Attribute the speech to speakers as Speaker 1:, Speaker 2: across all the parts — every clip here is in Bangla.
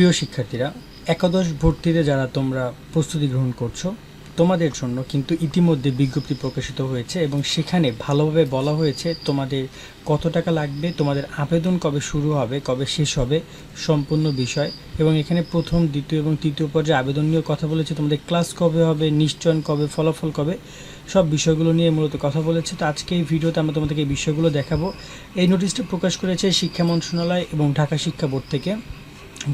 Speaker 1: প্রিয় শিক্ষার্থীরা, একাদশ ভর্তিতে যারা তোমরা প্রস্তুতি গ্রহণ করছ, তোমাদের জন্য কিন্তু ইতিমধ্যে বিজ্ঞপ্তি প্রকাশিত হয়েছে এবং সেখানে ভালোভাবে বলা হয়েছে তোমাদের কত টাকা লাগবে, তোমাদের আবেদন কবে শুরু হবে, কবে শেষ হবে, সম্পূর্ণ বিষয় এবং এখানে প্রথম, দ্বিতীয় এবং তৃতীয় পর্যায়ে আবেদন নিয়ে কথা বলেছে, তোমাদের ক্লাস কবে হবে, নিশ্চয়ন কবে, ফলাফল কবে, সব বিষয়গুলো নিয়ে মূলত কথা বলেছে। তো আজকে এই ভিডিওতে আমরা তোমাদেরকে এই বিষয়গুলো দেখাবো। এই নোটিশটা প্রকাশ করেছে শিক্ষা মন্ত্রণালয় এবং ঢাকা শিক্ষা বোর্ড থেকে।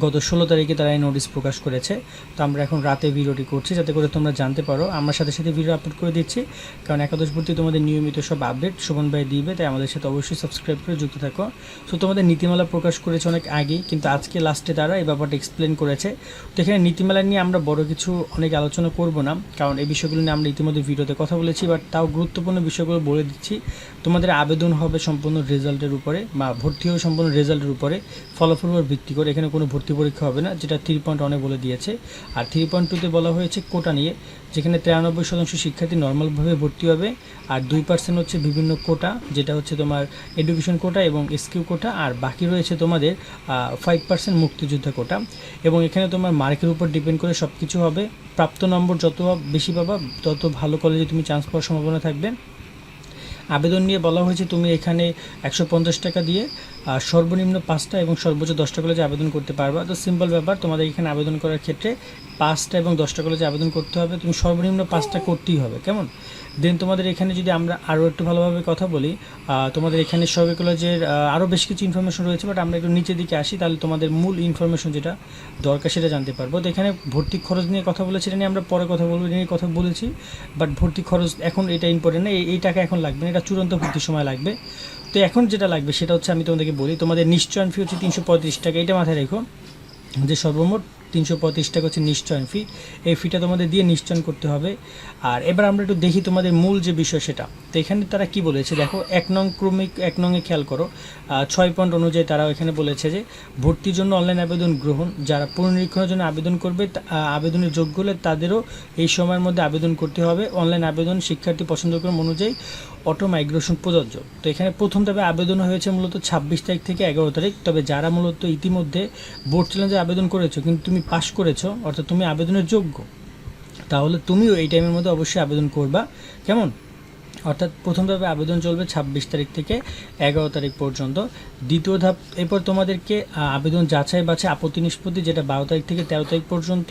Speaker 1: গত ষোলো তারিখে তারা এই নোটিশ প্রকাশ করেছে। তো আমরা এখন রাতে ভিডিওটি করছি, যাতে করে তোমরা জানতে পারো। আমরা সাথে সাথে ভিডিও আপলোড করে দিচ্ছি, কারণ একাদশ ভর্তি তোমাদের নিয়মিত সব আপডেট শোভন ভাই দিবে, তাই আমাদের সাথে অবশ্যই সাবস্ক্রাইব করে যুক্ত থাকো। সো তোমাদের নীতিমালা প্রকাশ করেছে অনেক আগেই, কিন্তু আজকে লাস্টে তারা এই ব্যাপারটা এক্সপ্লেন করেছে। তো এখানে নীতিমালা নিয়ে আমরা বড় কিছু অনেক আলোচনা করব না, কারণ এই বিষয়গুলো নিয়ে আমরা ইতিমধ্যে ভিডিওতে কথা বলেছি বাট তাও গুরুত্বপূর্ণ বিষয়গুলো বলে দিচ্ছি। তোমাদের আবেদন হবে সম্পূর্ণ রেজাল্টের উপরে, বা ভর্তি হবে সম্পূর্ণ রেজাল্টের উপরে, ফলাফল ভিত্তি করে। এখানে কোনো ভর্তি পরীক্ষা হবে না, যেটা থ্রি পয়েন্ট অনেক বলে দিয়েছে। আর থ্রি পয়েন্ট টুতে বলা হয়েছে কোটা নিয়ে, যেখানে তিরানব্বই শতাংশ শিক্ষার্থী নর্মালভাবে ভর্তি হবে, আর দুই পার্সেন্ট হচ্ছে বিভিন্ন কোটা, যেটা হচ্ছে তোমার এডুকেশন কোটা এবং এসকিউ কোটা, আর বাকি রয়েছে তোমাদের ফাইভ পার্সেন্ট মুক্তিযোদ্ধা কোটা। এবং এখানে তোমার মার্কের উপর ডিপেন্ড করে সব কিছু হবে। প্রাপ্ত নম্বর যত বেশি পাবা, তত ভালো কলেজে তুমি চান্স পাওয়ার সম্ভাবনা থাকবে। আবেদন নিয়ে বলা হয়েছে, তুমি এখানে একশো পঞ্চাশ টাকা দিয়ে সর্বনিম্ন পাঁচটা এবং সর্বোচ্চ দশটা কলেজে আবেদন করতে পারবা। তো সিম্পল ব্যাপার, তোমাদের এখানে আবেদন করার ক্ষেত্রে পাঁচটা এবং দশটা কলেজে আবেদন করতে হবে, তুমি সর্বনিম্ন পাঁচটা করতেই হবে, কেমন? দেন তোমাদের এখানে যদি আমরা আরও একটু ভালোভাবে কথা বলি তোমাদের এখানে সরকারি কলেজের আরও বেশ কিছু ইনফরমেশন রয়েছে বাট আমরা একটু নিচের দিকে আসি, তাহলে তোমাদের মূল ইনফরমেশন যেটা দরকার সেটা জানতে পারব। তো এখানে ভর্তি খরচ নিয়ে কথা বলেছি, এটা নিয়ে আমরা পরে কথা বলব, এটা নিয়ে কথা বলেছি বাট ভর্তি খরচ এখন এটা ইম্পর্টেন্ট না, এই- টাকা এখন লাগবে না, এটা চূড়ান্ত ভর্তির সময় লাগবে। তো এখন যেটা লাগবে সেটা হচ্ছে আমি তোমাদেরকে বলি, তোমাদের নিশ্চয়ন ফি হচ্ছে তিনশো পঁয়ত্রিশ টাকা, এটা মাথায় রেখো যে সর্বমোট তিনশো পঁয়ত্রিশ টাকা হচ্ছে নিশ্চয়ন ফি এই ফিটা তোমাদের দিয়ে নিশ্চয়ন করতে হবে। আর এবার আমরা একটু দেখি তোমাদের মূল যে বিষয় সেটা। তো এখানে তারা কি বলেছে? দেখো, এক নং ক্রমিক, এক নংয়ে খেয়াল করো। ছয় পয়েন্ট অনুযায়ী তারা এখানে বলেছে যে, ভর্তির জন্য অনলাইন আবেদন গ্রহণ। যারা পুনরীক্ষণের জন্য আবেদন করবে আবেদনের যোগ্য হলে তাদেরও এই সময়ের মধ্যে আবেদন করতে হবে। অনলাইন আবেদন শিক্ষার্থী পছন্দক্রম অনুযায়ী অটো মাইগ্রেশন প্রযোজ্য। তো এখানে প্রথম তবে আবেদন হয়েছে মূলত ছাব্বিশ তারিখ থেকে এগারো তারিখ। তবে যারা মূলত ইতিমধ্যে বোর্ড চ্যালেঞ্জে আবেদন করেছ, কিন্তু তুমি পাশ করেছ, অর্থাৎ তুমি আবেদনের যোগ্য, তাহলে তুমিও এই টাইমের মধ্যে অবশ্যই আবেদন করবা। কেমন? অর্থাৎ প্রথম ধাপে আবেদন চলবে ছাব্বিশ তারিখ থেকে এগারো তারিখ পর্যন্ত। দ্বিতীয় ধাপ, এরপর তোমাদেরকে আবেদন যাচাই বাছাই, আপত্তি নিষ্পত্তি, যেটা বারো তারিখ থেকে তেরো তারিখ পর্যন্ত,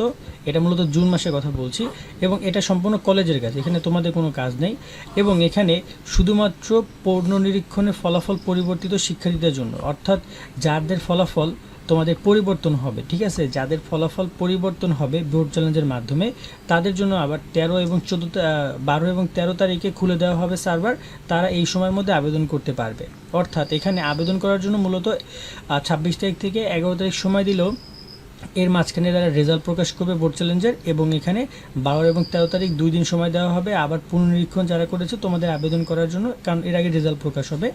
Speaker 1: এটা মূলত জুন মাসের কথা বলছি, এবং এটা সম্পূর্ণ কলেজের কাজ, এখানে তোমাদের কোনো কাজ নেই। এবং এখানে শুধুমাত্র পূর্ণনিরীক্ষণের ফলাফল পরিবর্তিত শিক্ষার্থীদের জন্য, অর্থাৎ যাদের ফলাফল তোমাদের পরিবর্তন হবে, ঠিক আছে? যাদের ফলাফল পরিবর্তন হবে ভোট চ্যালেঞ্জের মাধ্যমে, তাদের জন্য আবার তেরো এবং চোদ্দ বারো এবং তেরো তারিখে খুলে দেওয়া হবে সার্ভার। তারা এই সময়ের মধ্যে আবেদন করতে পারবে। অর্থাৎ এখানে আবেদন করার জন্য মূলত ছাব্বিশ তারিখ থেকে এগারো তারিখ সময় দিলেও এর মাঝখানে তারা রেজাল্ট প্রকাশ করবে বোর্ড চ্যালেঞ্জের এবং এখানে বারো এবং তেরো তারিখ দুই দিন সময় দেওয়া হবে। আবার পুনরীক্ষণ যারা করেছে, তোমাদের আবেদন করার জন্য, কারণ এর আগে রেজাল্ট প্রকাশ হবে।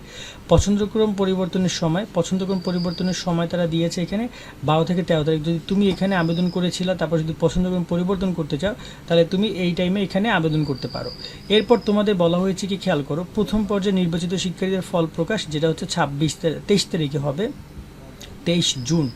Speaker 1: পছন্দক্রম পরিবর্তনের সময়, পছন্দক্রম পরিবর্তনের সময় তারা দিয়েছে এখানে বারো থেকে তেরো তারিখ। যদি তুমি এখানে আবেদন করেছিলে, তারপর যদি পছন্দক্রম পরিবর্তন করতে চাও, তাহলে তুমি এই টাইমে এখানে আবেদন করতে পারো। এরপর তোমাদের বলা হয়েছে কি, খেয়াল করো, প্রথম পর্যায়ে নির্বাচিত শিক্ষার্থীদের ফল প্রকাশ, যেটা হচ্ছে ছাব্বিশ তেইশ তারিখে হবে। তেইশ জুন।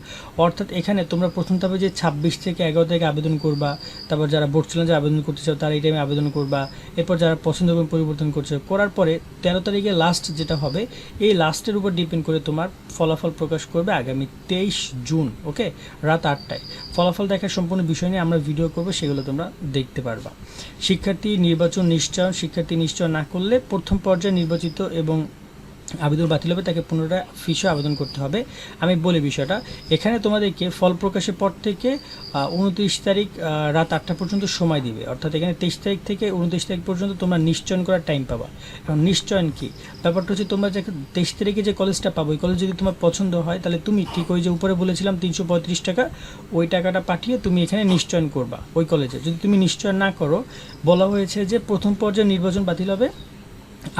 Speaker 1: অর্থাৎ এখানে তোমরা প্রথম ধাপে যে ছাব্বিশ থেকে এগারো থেকে আবেদন করবা, তারপর যারা বোর্ড চ্যালেঞ্জে আবেদন করতে চাও তারা এই টাইমে আবেদন করবা, এরপর যারা পছন্দ এবং পরিবর্তন করছে, করার পরে তেরো তারিখে লাস্ট যেটা হবে, এই লাস্টের উপর ডিপেন্ড করে তোমার ফলাফল প্রকাশ করবে আগামী তেইশ জুন ওকে রাত আটটায়। ফলাফল দেখার সম্পূর্ণ বিষয় নিয়ে আমরা ভিডিও করব, সেগুলো তোমরা দেখতে পারবা। শিক্ষার্থী নির্বাচন নিশ্চয়ন শিক্ষার্থী নিশ্চয় না করলে প্রথম পর্যায়ে নির্বাচিত এবং আবেদন বাতিল হবে, তাকে পুনরায় ফিসও আবেদন করতে হবে। আমি বলি বিষয়টা, এখানে তোমাদেরকে ফল প্রকাশের পর থেকে উনত্রিশ তারিখ রাত আটটা পর্যন্ত সময় দিবে। অর্থাৎ এখানে তেইশ তারিখ থেকে উনত্রিশ তারিখ পর্যন্ত তোমরা নিশ্চয়ন করার টাইম পাবা। এবং নিশ্চয়ন কি? ব্যাপারটা হচ্ছে তোমরা যে তেইশ তারিখে যে কলেজটা পাবো, ওই কলেজ যদি তোমার পছন্দ হয়, তাহলে তুমি ঠিক ওই যে উপরে বলেছিলাম তিনশো পঁয়ত্রিশ টাকা, ওই টাকাটা পাঠিয়ে তুমি এখানে নিশ্চয়ন করবা, ওই কলেজে যদি তুমি নিশ্চয়ন না করো, বলা হয়েছে যে প্রথম পর্যায়ে নির্বাচন বাতিল হবে।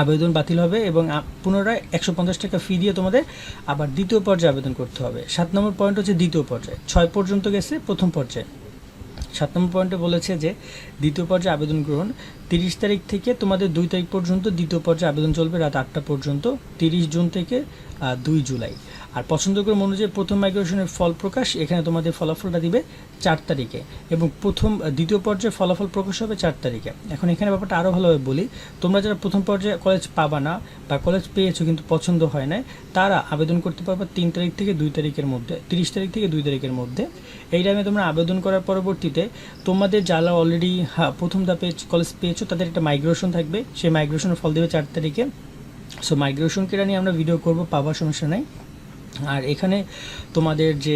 Speaker 1: আবেদন বাতিল হবে এবং পুনরায় একশো পঞ্চাশ টাকা ফি দিয়ে তোমাদের আবার দ্বিতীয় পর্যায়ে আবেদন করতে হবে। সাত নম্বর পয়েন্ট হচ্ছে দ্বিতীয় পর্যায়ে। ছয় পর্যন্ত গেছে প্রথম পর্যায়ে। সাত নম্বর পয়েন্টে বলেছে যে দ্বিতীয় পর্যায়ে আবেদন গ্রহণ তিরিশ তারিখ থেকে তোমাদের দুই তারিখ পর্যন্ত দ্বিতীয় পর্যায়ে আবেদন চলবে, রাত আটটা পর্যন্ত। তিরিশ জুন থেকে দুই জুলাই। আর পছন্দ পছন্দক্রম অনুযায়ী প্রথম মাইগ্রেশনের ফল প্রকাশ, এখানে তোমাদের ফলাফলটা দিবে চার তারিখে এবং প্রথম দ্বিতীয় পর্যায়ে ফলাফল প্রকাশ হবে চার তারিখে। এখন এখানে ব্যাপারটা আরও ভালোভাবে বলি। তোমরা যারা প্রথম পর্যায়ে কলেজ পাবা না বা কলেজ পেয়েছ কিন্তু পছন্দ হয় না তারা আবেদন করতে পারবে তিন তারিখ থেকে দুই তারিখের মধ্যে, তিরিশ তারিখ থেকে দুই তারিখের মধ্যে। এই টাইমে তোমরা আবেদন করার পরবর্তীতে তোমাদের যারা অলরেডি হ্যাঁ প্রথম ধাপে কলেজ পেয়েছ, তাদের একটা মাইগ্রেশন থাকবে। সেই মাইগ্রেশনের ফল দেবে চার তারিখে। সো মাইগ্রেশন কেটা নিয়ে আমরা ভিডিও করব, পাবার সমস্যা নাই। আর এখানে তোমাদের যে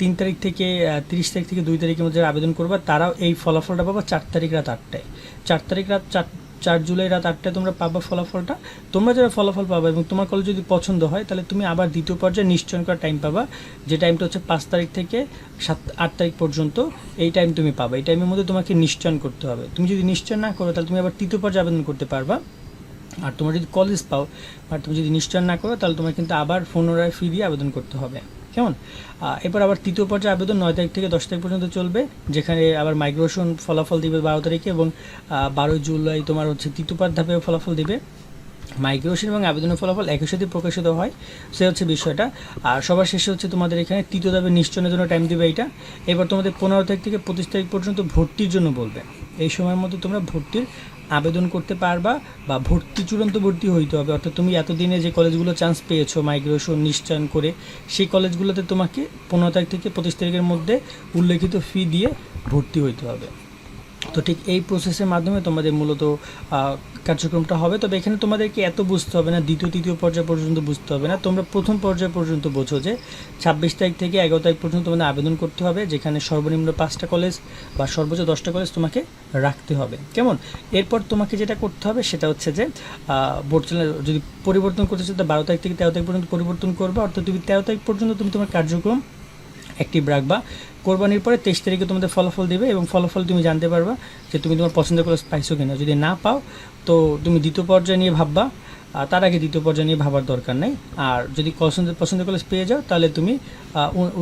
Speaker 1: তিন তারিখ থেকে তিরিশ তারিখ থেকে দুই তারিখের মধ্যে আবেদন করবে, তারাও এই ফলাফলটা পাবা চার তারিখ রাত আটটায়। চার তারিখ রাত, চার চার জুলাই রাত আটটায় তোমরা পাবা ফলাফলটা। তোমরা যারা ফলাফল পাবা এবং তোমার কলেজ যদি পছন্দ হয়, তাহলে তুমি আবার দ্বিতীয় পর্যায়ে নিশ্চয়ন করার টাইম পাবা। যে টাইমটা হচ্ছে পাঁচ তারিখ থেকে সাত, আট তারিখ পর্যন্ত, এই টাইম তুমি পাবা। এই টাইমের মধ্যে তোমাকে নিশ্চয়ন করতে হবে। তুমি যদি নিশ্চয় না করো, তাহলে তুমি আবার তৃতীয় পর্যায়ে আবেদন করতে পারবা। আর তোমার যদি কলেজ পাও, আর তুমি যদি নিশ্চয় না করো, তাহলে তোমার কিন্তু আবার পুনরায় ফি দিয়ে আবেদন করতে হবে। কেমন? এরপর আবার তৃতীয় পর্যায়ে আবেদন নয় তারিখ থেকে দশ তারিখ পর্যন্ত চলবে, যেখানে আবার মাইগ্রেশন ফলাফল দিবে বারো তারিখে এবং বারোই জুলাই তোমার হচ্ছে তৃতীয় পার ধাপে ফলাফল দিবে। মাইগ্রেশন এবং আবেদনের ফলাফল একই সাথে প্রকাশিত হয়, সে হচ্ছে বিষয়টা। আর সবার শেষে হচ্ছে তোমাদের এখানে তৃতীয় ধাপে নিশ্চয়নের জন্য টাইম দিবে এইটা। এবার তোমাদের পনেরো তারিখ থেকে পঁচিশ তারিখ পর্যন্ত ভর্তির জন্য বলবে। এই সময়ের মধ্যে তোমরা ভর্তির আবেদন করতে পারবা বা ভর্তি, চূড়ান্ত ভর্তি হইতে হবে। অর্থাৎ তুমি এতদিনে যে কলেজগুলো চান্স পেয়েছ মাইগ্রেশন নিশ্চয়ন করে, সেই কলেজগুলোতে তোমাকে পনেরো তারিখ থেকে পঁচিশ তারিখের মধ্যে উল্লেখিত ফি দিয়ে ভর্তি হইতে হবে। তো ঠিক এই প্রসেসের মাধ্যমে তোমাদের মূলত কার্যক্রমটা হবে, তবে এখানে তোমাদেরকে এত বুঝতে হবে না, দ্বিতীয়, তৃতীয় পর্যায় পর্যন্ত বুঝতে হবে না। তোমরা প্রথম পর্যায় পর্যন্ত বোঝো যে ছাব্বিশ তারিখ থেকে এগারো তারিখ পর্যন্ত তোমাদের আবেদন করতে হবে, যেখানে সর্বনিম্ন পাঁচটা কলেজ বা সর্বোচ্চ দশটা কলেজ তোমাকে রাখতে হবে। কেমন? এরপর তোমাকে যেটা করতে হবে সেটা হচ্ছে যে বোর্ড যদি পরিবর্তন করতে চাও বারো তারিখ থেকে তেরো তারিখ পর্যন্ত পরিবর্তন করবে, অর্থাৎ তুমি তেরো তারিখ পর্যন্ত তুমি তোমার কার্যক্রম অ্যাক্টিভ রাখবা। কোরবানির পরে তেইশ তারিখে তোমাদের ফলাফল দেবে এবং ফলাফল তুমি জানতে পারবা যে তুমি তোমার পছন্দের কলেজ পাইছো কিনা। যদি না পাও, তো তুমি দ্বিতীয় পর্যায়ে নিয়ে ভাববা। তার আগে দ্বিতীয় পর্যায়ে নিয়ে ভাবার দরকার নেই। আর যদি পছন্দের পছন্দের কলেজ পেয়ে যাও, তাহলে তুমি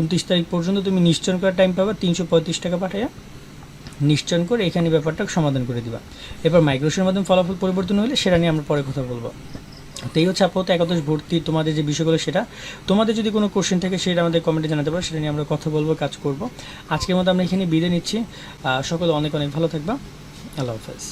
Speaker 1: উনত্রিশ তারিখ পর্যন্ত তুমি নিশ্চয়ন করার টাইম পাবা তিনশো পঁয়ত্রিশ টাকা পাঠাইয়া। নিশ্চয়ন করে এখানে ব্যাপারটা সমাধান করে দিবা। এবার মাইগ্রেশনের মাধ্যমে ফলাফল পরিবর্তন হলে সেটা নিয়ে আমরা পরে কথা বলব। তো এই হচ্ছে আপাতত একাদশ ভর্তি তোমাদের যে বিষয়গুলো সেটা। তোমাদের যদি কোনো কোশ্চেন থাকে সেটা আমাদের কমেন্টে জানাতে পারো, সেটা নিয়ে আমরা কথা বলব, কাজ করব। আজকের মতো আমরা এখানে বিদায় নিচ্ছি। সকলে অনেক অনেক ভালো থাকবা। আল্লাহ হাফেজ।